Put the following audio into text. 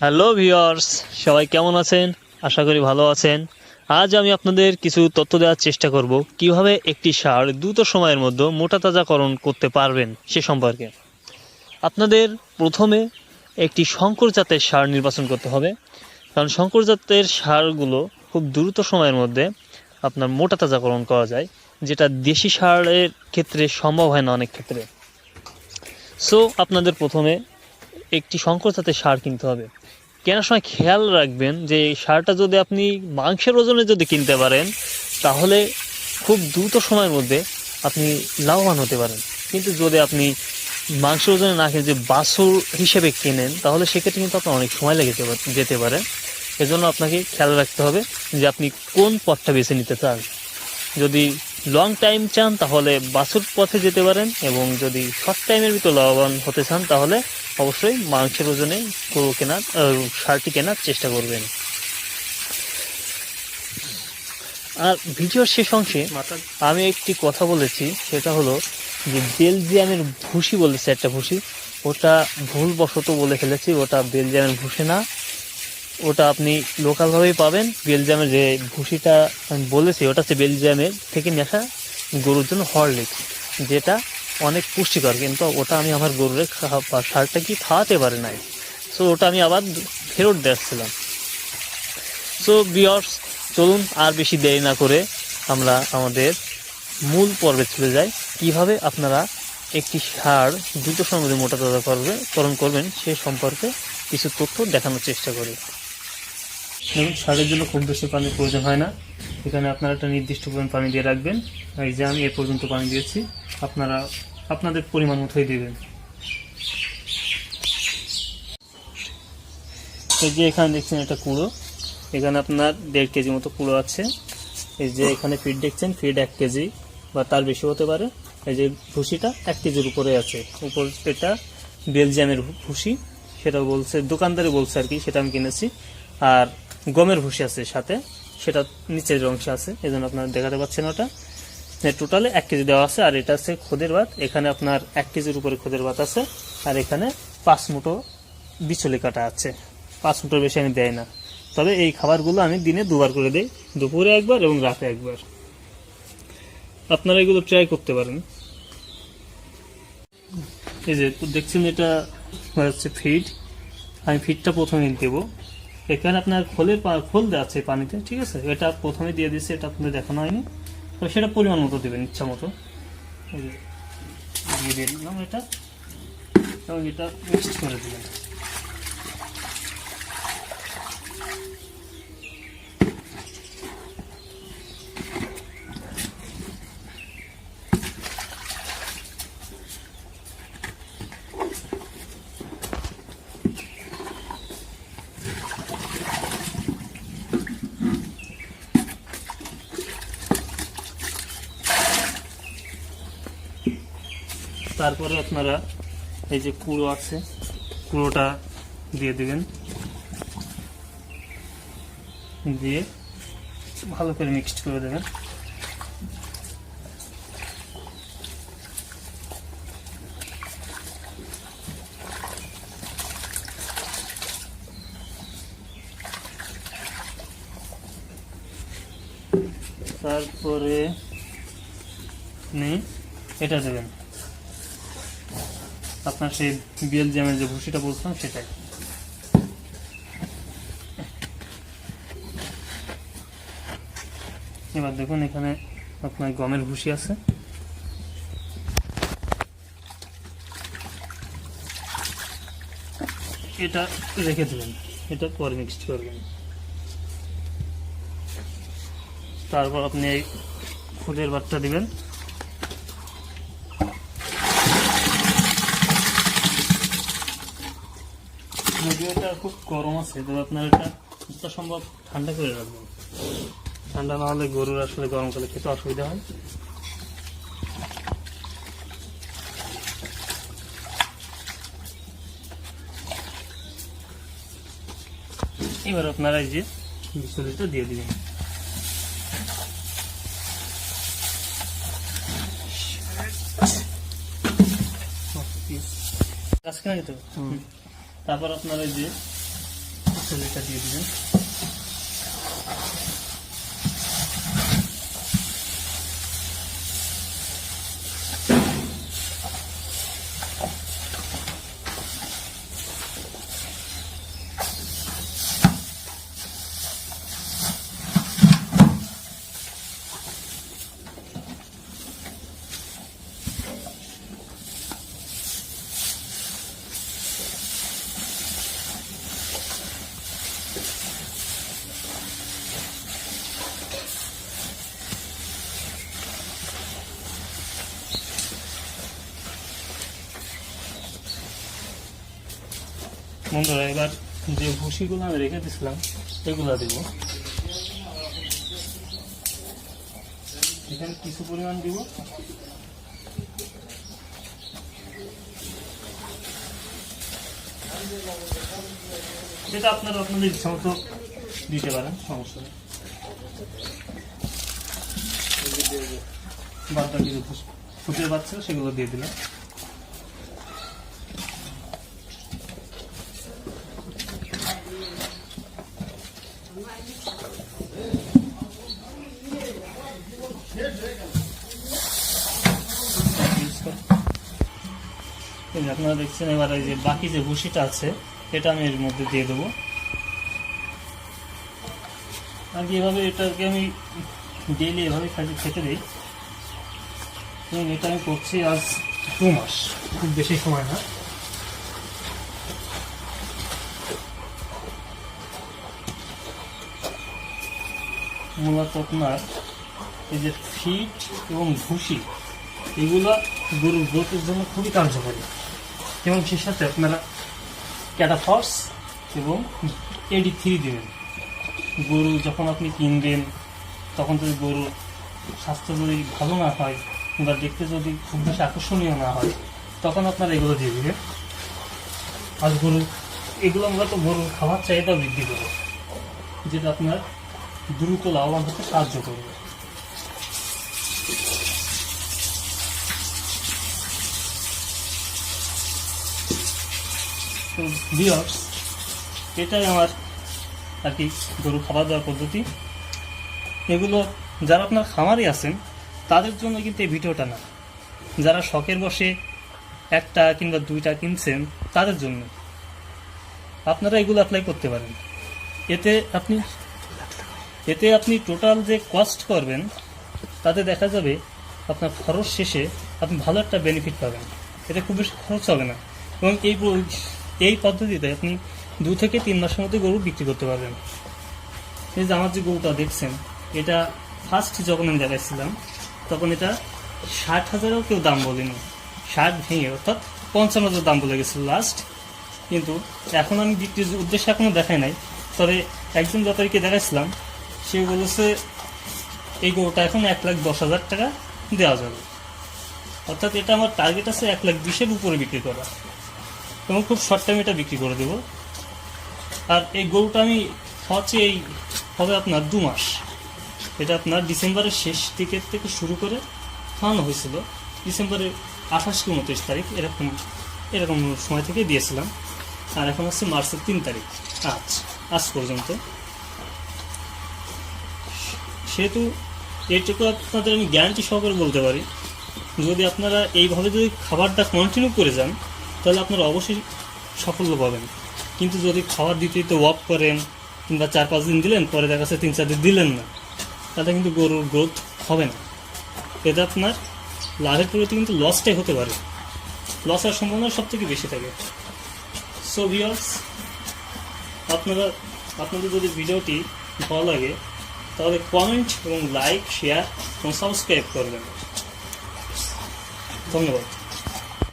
Hello viewers সবাই কেমন আছেন? আশা করি ভালো আছেন। আজ আমি আপনাদের কিছু তথ্য দেওয়ার চেষ্টা করব। কীভাবে একটি সার দ্রুত সময়ের মধ্যে মোটা তাজাকরণ করতে পারবেন সে সম্পর্কে। আপনাদের প্রথমে একটি শঙ্কর জাতের সার নির্বাচন করতে হবে। কারণ শঙ্কর জাতের সারগুলো খুব দ্রুত সময়ের মধ্যে আপনার মোটা তাজাকরণ করা যায়, যেটা দেশি সারের ক্ষেত্রে সম্ভব হয় না অনেক ক্ষেত্রে। সো আপনাদের প্রথমে একটি শঙ্কর জাতের সার কিনতে হবে। কেনার সময় খেয়াল রাখবেন যে এই সারটা যদি আপনি মাংসের ওজনে যদি কিনতে পারেন, তাহলে খুব দ্রুত সময়ের মধ্যে আপনি লাভবান হতে পারেন। কিন্তু যদি আপনি মাংসের ওজনে না কিনে যে বাছুর হিসেবে কেনেন, তাহলে সেক্ষেত্রে কিন্তু আপনার অনেক সময় লেগে যেতে পারে- এজন্য আপনাকে খেয়াল রাখতে হবে যে আপনি কোন পথটা বেছে নিতে চান। যদি লং টাইম চান, তাহলে বাছুর পথে যেতে পারেন এবং যদি শর্ট টাইমের ভিতর লাভবান হতে চান, তাহলে অবশ্যই মাংসের ওজনে গরু কেনার সারটি কেনার চেষ্টা করবেন। আর ভিডিওর শেষ অংশে আমি একটি কথা বলেছি সেটা হলো যে বেলজিয়ামের ভুসি বলেছে একটা ভুসি। ওটা ভুলবশত বলে ফেলেছি ওটা বেলজিয়ামের ভুসি না। ওটা আপনি লোকালভাবেই পাবেন। বেলজিয়ামের যে ভুসিটা আমি বলেছি ওটা হচ্ছে বেলজিয়ামের থেকে নিয়ে আসা গরুর জন্য হরলিক্স যেটা অনেক পুষ্টিকর, কিন্তু ওটা আমি আমার গরুরে সারটা কি খাওয়াতে পারে নাই। সো ওটা আমি আবার ফেরত দিয়েছিলাম সো বিয়ার্স চলুন আর বেশি দেরি না করে আমরা আমাদের মূল পর্বে চলে যাই। কীভাবে আপনারা একটি সার দ্রুত মধ্যে মোটা তাজা করবে করণ করবেন সে সম্পর্কে কিছু তথ্য দেখানোর চেষ্টা করি। সারের জন্য খুব বেশি পানির প্রয়োজন হয় না। এখানে আপনারা একটা নির্দিষ্ট পরিমাণ পানি দিয়ে রাখবেন। এই যে আমি এ পর্যন্ত পানি দিয়েছি, আপনারা, আপনাদের পরিমাণ মতোই দেবেন। এই যে এখানে দেখছেন এটা কুড়ো। এখানে আপনার দেড় কেজি মতো কুড়ো আছে। এই যে এখানে ফিড দেখছেন ফিড এক কেজি বা তার বেশি হতে পারে। এই যে ভুসিটা এক কেজির উপরে আছে। উপর এটা বেলজিয়ামের ভুসি। সেটা বলছে দোকানদারি বলছে আর কি, সেটা আমি কিনেছি। আর গমের ভুসি আছে সাথে। সেটা নিচের অংশে আছে এই জন্য আপনারা দেখাতে পাচ্ছেন ওটা। টোটালে এক কেজি দেওয়া আছে, আর এটা আছে খোদের ভাত। এখানে আপনার এক কেজির উপরে খোদের ভাত আছে, আর এখানে পাঁচ মুঠো বিচলি কাটা আছে। পাঁচ মুঠোর বেশি আমি দেয় না। তবে এই খাবারগুলো আমি দিনে দুবার করে দিই, দুপুরে একবার এবং রাতে একবার। আপনারা এগুলো ট্রাই করতে পারেন। এই যে, দেখছেন এটা হচ্ছে ফিড আমি ফিডটা প্রথমে দেবো। এখানে আপনার খোলে খোল আছে পানিতে, ঠিক আছে? এটা প্রথমে দিয়ে দিয়েছি, এটা আপনাদের দেখানো হয়নি। তো সেটা পরিমাণ মতো দেবেন, ইচ্ছা মতো। দিয়ে দিলাম এটা, এবং এটা মিক্সড করে দিলাম। তারপরে আপনারা এই যে কুড়ো আছে, কুড়োটা দিয়ে দিবেন। দিয়ে ভালো করে মিক্সড করে দেবেন। তারপরে আপনি এটা দেবেন। আপনার সেই বেলজিয়ামের যে ভুসিটা বলছিলাম সেটাই। এবার দেখুন এখানে আপনার গমের ভুসি আছে। এটা রেখে দেবেন এটা পরে মিক্সড করবেন। তারপর আপনি এই ফুলের বাটটা দিবেন। এটা খুব গরম আছে তবে আপনার এটা যত সম্ভব ঠান্ডা করে রাখবেন। ঠান্ডা না হলে গরুর আসলে গরমকালে খেতে অসুবিধা হয়। এবার আপনারা এই যে বিচুলিটা দিয়ে দিবেন। আজকে নাকি তো? তারপর আপনারা যে এটা দিয়ে দিবেন। বন্ধুরা, এবার যে ভুসিগুলো আমি রেখে দিয়েছিলাম, এগুলো দেব। এখানে কিছু পরিমাণ দিব। যেটা আপনারা আপনাদের ইচ্ছা মতো দিতে পারেন, সমস্যা নেই। বাদ বাকি যে ভুসি- ফুটিয়ে বাচ্চা, সেগুলো দিয়ে দিলাম এই যে আপনারা দেখছেন এবার এই যে বাকি যে ভুসিটা আছে, এটা আমি এর মধ্যে দিয়ে দেবো। আর কি এভাবে এটাকে আমি ডেলি এভাবে খালি খেতে দিই। এবং এটা আমি করছি আজ দু মাস, খুব বেশি সময় না। মূলত আপনার এই যে ফিট এবং ভুসি এগুলো গরুর গ্রোথের জন্য খুবই কার্যকরী। এবং সে সাথে আপনারা ক্যাটাফর্স এবং এডি থ্রি দেবেন। গরু যখন আপনি কিনবেন, তখন যদি গরুর স্বাস্থ্য যদি ভালো না হয় কিংবা দেখতে যদি খুব বেশি আকর্ষণীয় না হয়, তখন আপনারা এগুলো দিয়ে দেবেন। আর গরু, এগুলো মূলত গরুর খাবার চাহিদা বৃদ্ধি করে যেটা আপনার দ্রুত লাভবান হতে সাহায্য করবে। তো বিয়ার্স এটাই আমার আর কি গরু খাবার দেওয়ার পদ্ধতি। এগুলো যারা আপনার খামারে আছেন, তাদের জন্য কিন্তু এই ভিডিওটা না। যারা শখের বসে একটা কিংবা দুইটা কিনছেন, তাদের জন্য। আপনারা এগুলো অ্যাপ্লাই করতে পারেন। এতে আপনি এতে আপনি টোটাল যে কস্ট করবেন, তাতে দেখা যাবে আপনার খরচ শেষে আপনি ভালো একটা বেনিফিট পাবেন। এতে খুব বেশি খরচ হবে না। এবং এই এই পদ্ধতিতে আপনি দু থেকে তিন মাসের মধ্যে গরু বিক্রি করতে পারবেন। এই যে আমার যে গরুটা দেখছেন, এটা ফার্স্ট যখন আমি দেখাচ্ছিলাম তখন এটা ষাট হাজারও কেউ দাম বলেনি। ষাট ভেঙে, অর্থাৎ পঞ্চান্ন হাজার দাম বলে গেছিল লাস্ট কিন্তু এখন আমি বিক্রির উদ্দেশ্যে এখনও দেখাই নাই। তবে একজন ব্যাপারীকে দেখাচ্ছিলাম সে বলেছে, এই গরুটা এখন এক লাখ দশ হাজার টাকা দেওয়া যাবে। অর্থাৎ এটা আমার টার্গেট আছে এক লাখ বিশের উপরে বিক্রি করা। এবং খুব শর্ট টাইমে এটা বিক্রি করে দেবো। আর এই গরুটা আমি হচ্ছে এই হবে আপনার দু মাস। এটা আপনার ডিসেম্বরের শেষ দিকের থেকে শুরু করে খাওয়ানো হয়েছিল। ডিসেম্বরের আঠাশ কি উনত্রিশ তারিখ, এরকম এরকম সময় থেকে দিয়েছিলাম। আর এখন হচ্ছে মার্চের তিন তারিখ, আজ আজ পর্যন্ত। সেহেতু এইটুকু আপনাদের আমি গ্যারান্টি সহকারে বলতে পারি। যদি আপনারা এইভাবে যদি খাবারটা কন্টিনিউ করে যান তাহলে আপনারা অবশ্যই সাফল্য পাবেন। কিন্তু যদি খাবার দিতে দিতে ওয়াক করেন কিংবা চার পাঁচ দিন দিলেন, পরে দেখা যাচ্ছে তিন চার দিন দিলেন না, তাতে কিন্তু গরুর গ্রোথ হবে না। এতে আপনার লাভের পরিবর্তে কিন্তু লসটাই হতে পারে। লস হওয়ার সম্ভাবনা সব থেকে বেশি থাকে। সো ভিওর্স আপনারা, আপনাদের যদি ভিডিওটি ভালো লাগে, তাহলে কমেন্ট এবং লাইক শেয়ার এবং সাবস্ক্রাইব করবেন। ধন্যবাদ।